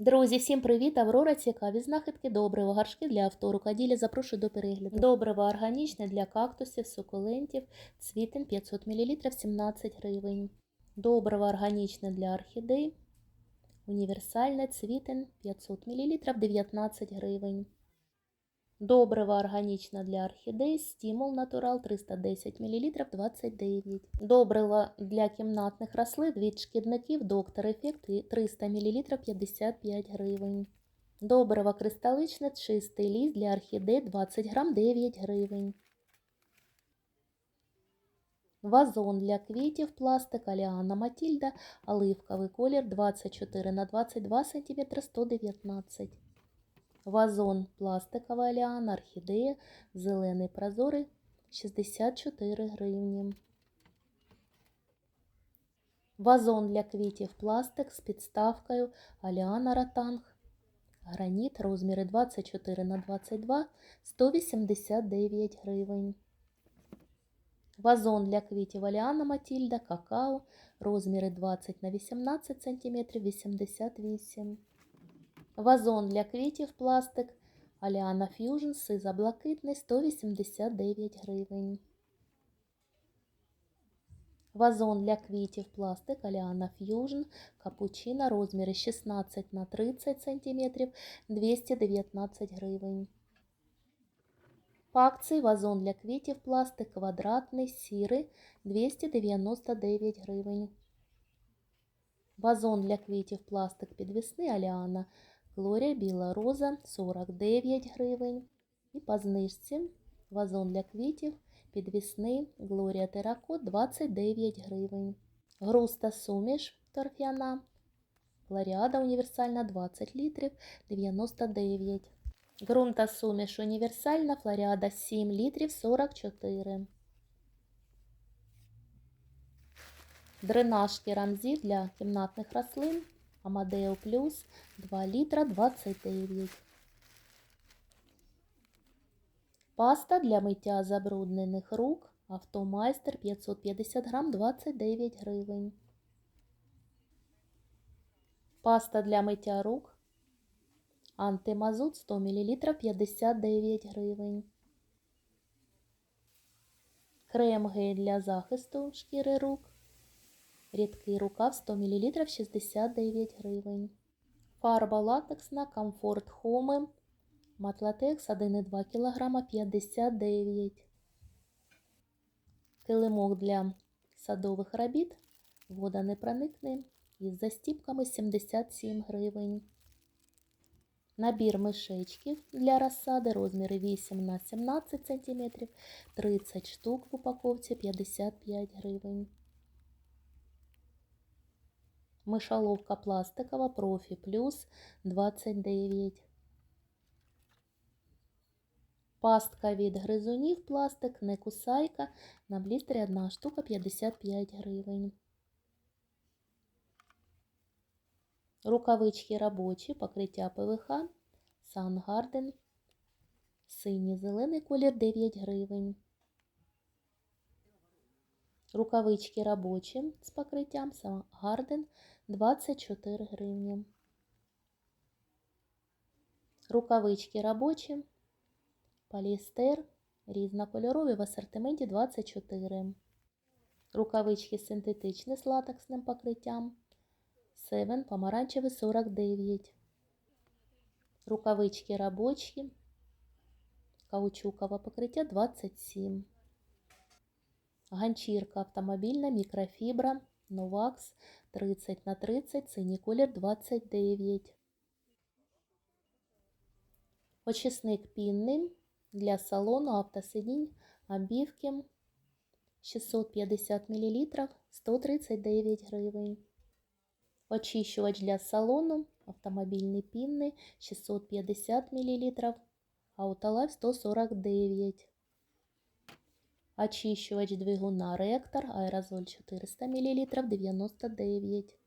Друзі, всім привіт! Аврора цікаві знахідки добрива, гаршки для авто, рукоділля запрошую до перегляду. Добриво органічне для кактусів, сукулентів, цвітин 500 мл 17 гривень. Добриво органічне для орхідей, універсальне цвітин 500 мл 19 гривень. Добриво органічне для орхідей, стимул натурал 310 мл 29. Добриво для кімнатних рослин від шкідників доктор ефект 300 мл 55 гривень. Добриво кристаличне чистий ліс для орхідей 20 грам 9 гривень. Вазон для квітів пластик Аліана Матільда, оливковий колір 24 на 22 см 119 Вазон пластикова Аліана, орхідея, зелений прозорий 64 гривні. Вазон для квітів пластик з підставкою Аліана Ротанг. Граніт розміри 24 на 22 189 гривень. Вазон для квітів Аліана Матільда, какао, розміри 20 на 18 см 88 Вазон для квітів пластик Аліана Фьюжн сиза блакитний 189 гривень. Вазон для квітів пластик Аліана Фьюжн капучино розміри 16 на 30 см 219 гривень. По акції вазон для квітів пластик квадратний сірий 299 гривень. Вазон для квітів пластик підвісний Аліана Глорія Біла Роза 49 гривень. І по знижці вазон для квітів підвісний Глорія Теракот 29 гривень. Груста суміш торфяна. Ларіада універсальна 20 літрів 99. Грунта суміш універсальна Флоріада 7 літрів 44. Дренажки рамзі для кімнатних рослин Амадео Плюс 2 літра 29. Паста для миття забруднених рук Автомайстер 550 грам 29 гривень. Паста для миття рук Антимазут 100 мл 59 гривень. Крем гель для захисту шкіри рук. Рідкий рукав 100 мл 69 гривень. Фарба латексна Comfort Home. Матлатекс 1,2 кг 59. Килимок для садових робіт. Вода не проникне. Із застіпками 77 гривень. Набір мишечків для розсади розміри 8 на 17 см 30 штук в упаковці 55 гривень. Мишоловка пластикова профі плюс 29. Пастка від гризунів пластик, не кусайка. На блістері одна штука 55 гривень. Рукавички робочі, покриття ПВХ, Сангарден, синій зелений колір 9 гривень. Рукавички робочі з покриттям Сангарден 24 гривні. Рукавички робочі, поліестер, різнокольорові в асортименті 24. Рукавички синтетичні з латексним покриттям. 7 помаранчевий 49. Рукавички робочі. Каучукове покриття 27. Ганчірка автомобільна мікрофібра Новакс 30 на 30, синій колір 29. Очисник пінний для салону автосидінь обівки 650 мл 139 гривень. Очищувач для салону автомобільний пінний 650 мл, Autolife 149. Очищувач двигуна Ректор, аерозоль 400 мл 99.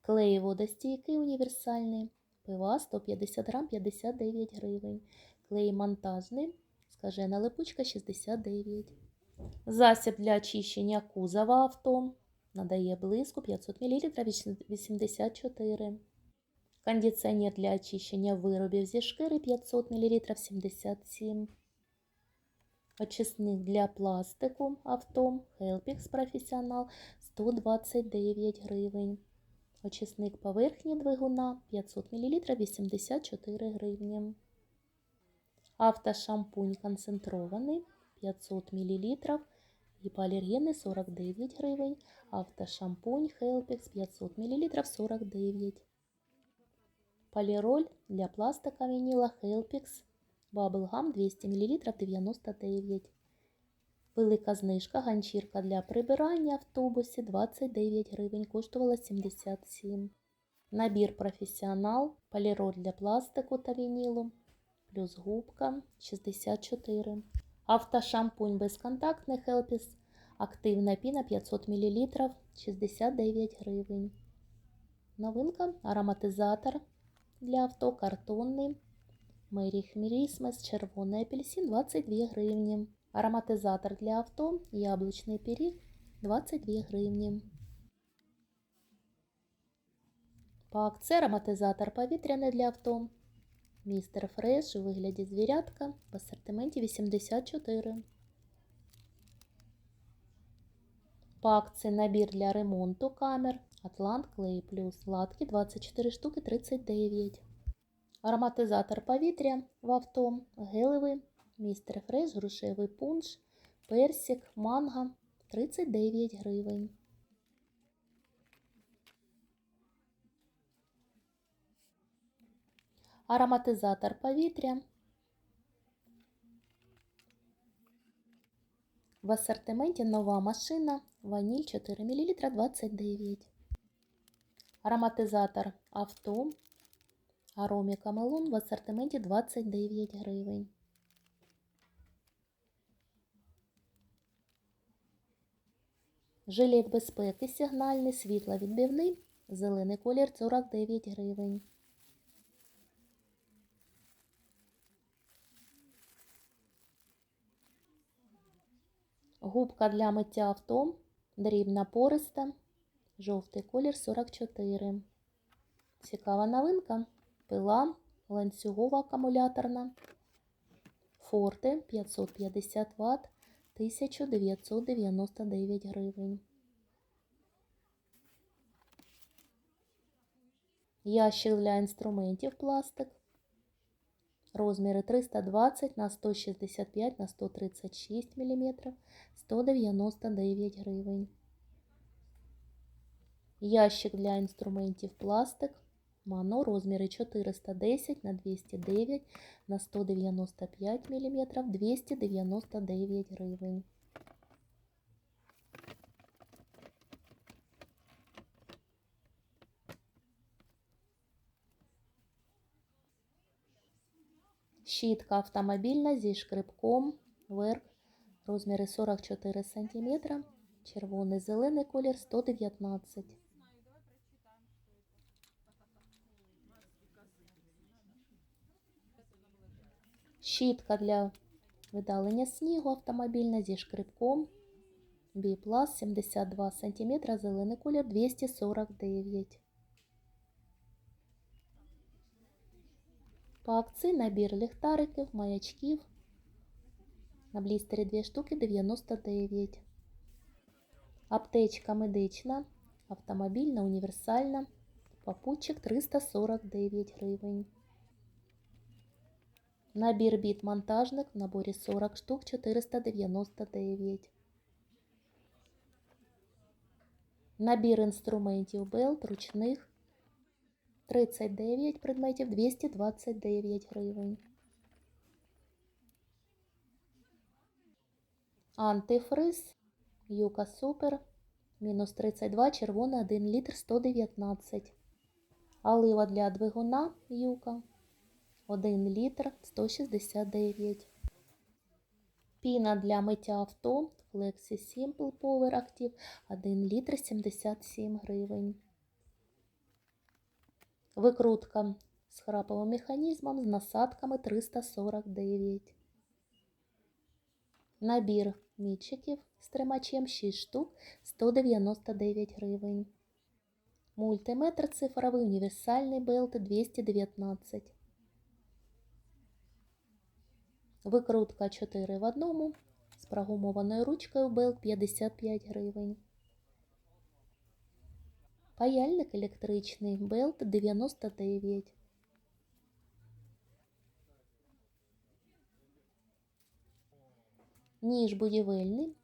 Клей водостійкий універсальний, пива 150 грам 59 гривень. Клей монтажний, скажена липучка 69. Засіб для очищення кузова авто. Надає блиску 500 мл 84. Кондиціонер для очищення виробів зі шкіри 500 мл 77. Очисник для пластику авто Helpix Professional 129 гривень. Очисник поверхні двигуна 500 мл 84 гривні. Автошампунь концентрований 500 мл. Гіпоалергени 49 гривень. Автошампунь Helpix 500 мл 49. Поліроль для пластика вініла Helpix Bubblegum 200 мл 99. Велика знижка ганчірка для прибирання в автобусі 29 гривень, коштувала 77. Набір професіонал, поліроль для пластику та вінілу, плюс губка 64. Автошампунь безконтактний Helpis, активна піна 500 мл 69 гривень. Новинка ароматизатор для авто картонний. Мері Хмірісмес, червоний апельсин 22 гривні. Ароматизатор для авто, яблучний пиріг 22 гривні. По акції ароматизатор повітряний для авто. Містер Фреш у вигляді звірятка в асортименті 84. По акції набір для ремонту камер Атлант Клей Плюс. Латки 24 штуки 39. Ароматизатор повітря в авто. Гелевий. Містер Фреш, грушевий пунш, персик, манго 39 гривень. Ароматизатор повітря. В асортименті нова машина. Ваніль 4 мл 29. Ароматизатор авто. Ароміка Мелон в асортименті 29 гривень. Жилет безпеки сигнальний, світловідбивний, зелений колір 49 гривень. Губка для миття авто, дрібна пориста, жовтий колір 44. Цікава новинка. Пила ланцюгова акумуляторна. Форте 550 Вт 1999 гривень. Ящик для інструментів пластик. Розміри 320 на 165 на 136 мм 199 гривень. Ящик для інструментів пластик. Мано розміри 410 на 209 на 195 мм 299 гривень. Щітка автомобільна зі шкребком верх розміри 44 см, червоний зелений колір 119 Щітка для видалення снігу автомобільна зі шкребком. Біплас 72 см, зелений колір 249. По акції набір ліхтариків, маячків. На блістері 2 штуки 99. Аптечка медична, автомобільна, універсальна. Попутчик 349 гривень. Набір біт монтажник в наборі 40 штук 499. Набір інструментів белт ручних 39 предметів 229 гривень. Антифриз Юка Супер мінус 32, червоний 1 літр 119. Олива для двигуна Юка 1 літр 169. Піна для миття авто Flexi Simple Power Active 1 літр 77 гривень. Викрутка з храповим механізмом з насадками 349. Набір мітчиків з тримачем 6 штук 199 гривень. Мультиметр цифровий універсальний белт 219. Викрутка 4 в одному. З прогумованою ручкою белт 55 гривень. Паяльник електричний белт 99. Ніж будівельний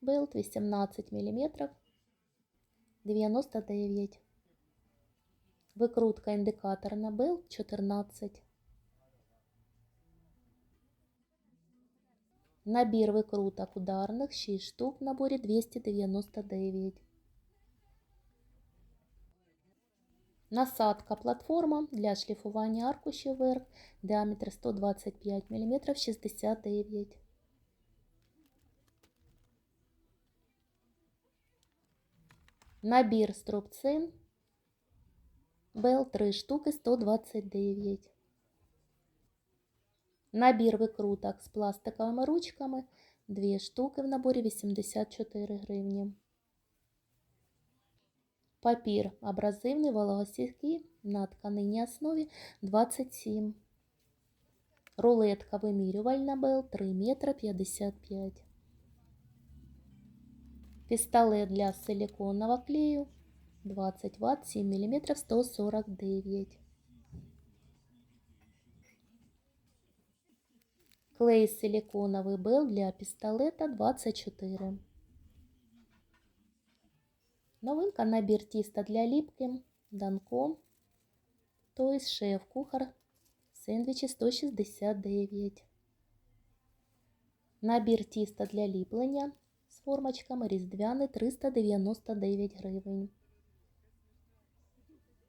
белт 18 мм 99. Викрутка індикаторна белт 14. Набір викруток ударних 6 штук в наборі 299. Насадка платформа для шліфування аркушів верх, діаметр 125 мм 69. Набір струбцин. Бел 3 штуки 129. Набір викруток з пластиковими ручками 2 штуки в наборі 84 гривні. Папір абразивний вологостійкий на тканинній основі 27. Рулетка вимірювальна бел 3 метра 55. Пістолет для силиконового клею 20 Вт 7 мм 149. Клей силиконовий бел для пістолета 24. Новинка набір тіста для ліпки, данко, той шеф-кухар, сендвічі 169. Набір тіста для ліплення з формочками різдвяний 399 гривень.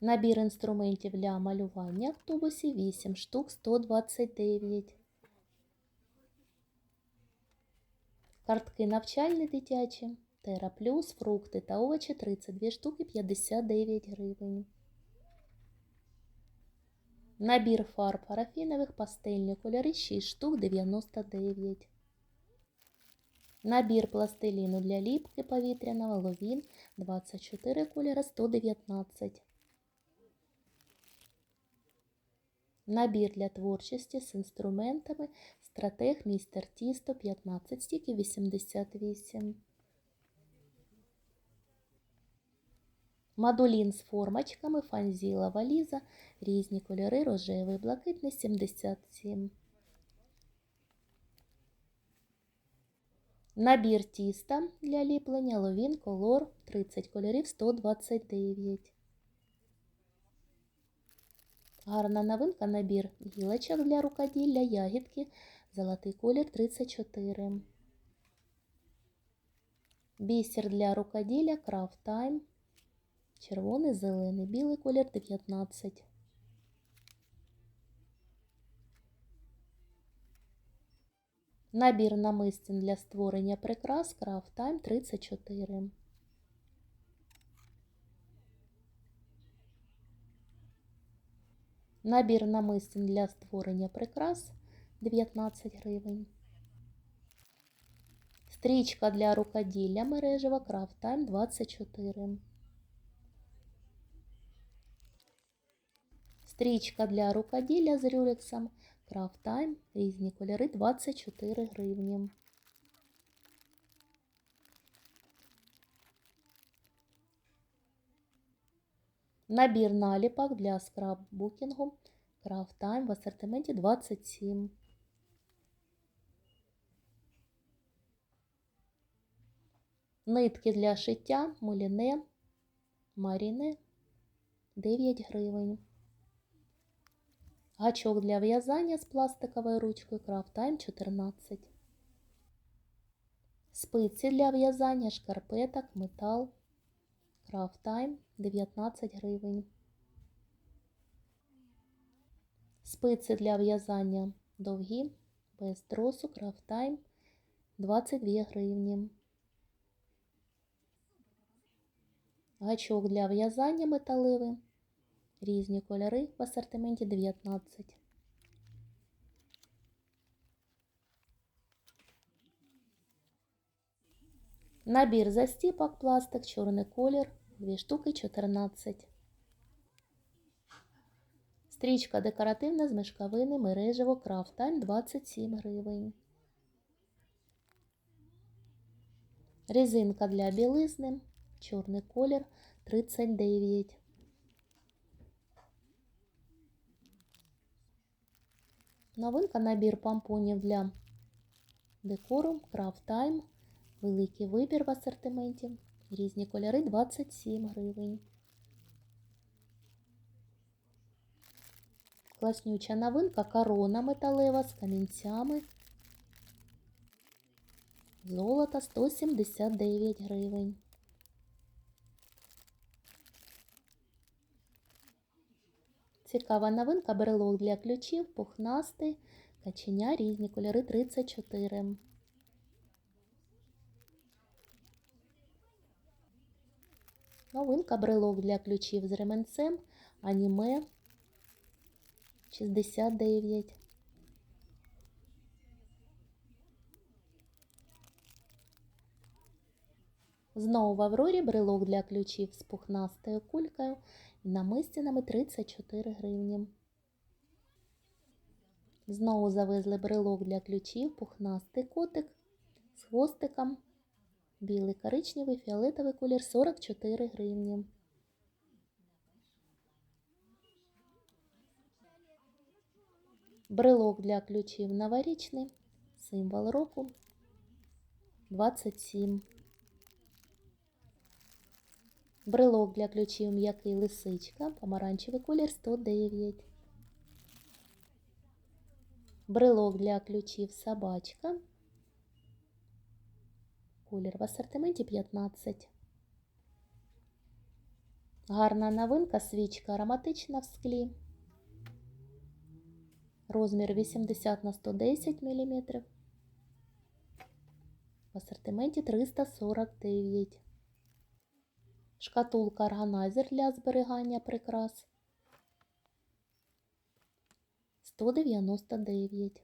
Набір інструментів для малювання в тубусі 8 штук 129. Картки навчальні дитячі. Тера плюс, фрукти та овочі 32 штуки 59 гривень. Набір фарб парафінових пастельні кольори 6 штук 99. Набір пластиліну для ліпки повітряного ловін 24 кольори 119. Набір для творчості з інструментами Стратег Містер Тісто 15 стіків 88. Мадулін з формочками, фанзіла валіза, різні кольори, рожевий, блакитний 77. Набір тіста для ліплення ловін колор 30 кольорів 129. Гарна новинка набір гілочок для рукоділля, ягідки, золотий колір 34. Бісер для рукоділля Craft Time. Червоний, зелений, білий колір 19. Набір намистин для створення прикрас Craft Time 34. Набір намистин для створення прикрас 19 гривень. Стрічка для рукоділля мережева Craft Time 24. Стрічка для рукоділля з рюрексом Craft Time різні кольори 24 гривні. Набір наліпок для скраббукінгу Craft Time в асортименті 27. Нитки для шиття муліне Маріне 9 гривень. Гачок для в'язання з пластиковою ручкою Time 14. Спиці для в'язання шкарпеток, метал Time 19 гривень. Спиці для в'язання довгі, без тросу Time 22 гривні. Гачок для в'язання металевий. Різні кольори в асортименті 19. Набір застіпок пластик, чорний колір Дві штуки 14. Стрічка декоративна з мешковини мережево крафтайм 27 гривень. Резинка для білизни, чорний колір 39. Новинка набір помпонів для декору Craft Time. Великий вибір в асортименті. Різні кольори 27 гривень. Класнюча новинка корона металева з камінцями. Золото 179 гривень. Цікава новинка брелок для ключів, пухнастий, каченя, різні кольори 34. Новинка брелок для ключів з ременцем, аніме 69. Знову в Аврорі брелок для ключів з пухнастою кулькою намистинами 34 гривні. Знову завезли брелок для ключів, пухнастий котик з хвостиком, білий коричневий, фіолетовий колір 44 гривні. Брелок для ключів новорічний, символ року 27. Брелок для ключів м'який лисичка, помаранчевий колір 109. Брелок для ключів собачка. Колір в асортименті 15. Гарна новинка свічка ароматична в склі. Розмір 80 на 110 мм. В асортименті 349. Шкатулка органайзер для зберігання прикрас 199.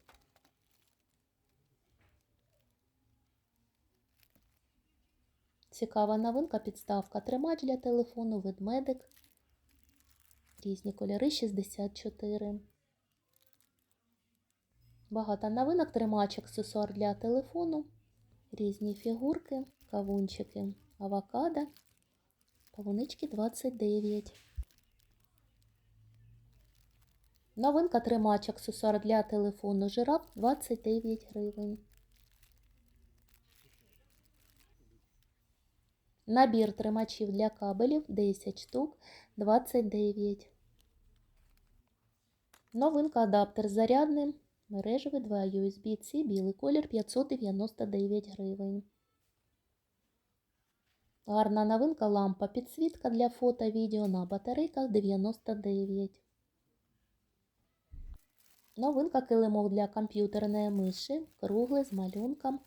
Цікава новинка підставка тримач для телефону ведмедик. Різні кольори 64. Багато новинок тримач аксесуар для телефону. Різні фігурки, кавунчики, авокадо. Павунички 29. Новинка тримач аксесуар для телефону жираф 29 гривень. Набір тримачів для кабелів 10 штук 29. Новинка адаптер зарядний. Мережевий 2 USB-C, білий колір 599 гривень. Гарна новинка лампа підсвітка для фото відео на батарейках 99. Новинка килимок для комп'ютерної миші, круглий з малюнком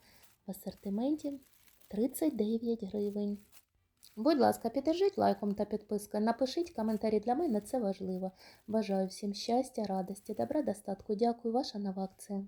в асортименті 39 гривень. Будь ласка, підтриміть лайком та підпискою. Напишіть коментарі для мене, це важливо. Бажаю всім щастя, радості, добра, достатку. Дякую, ваша нова акція.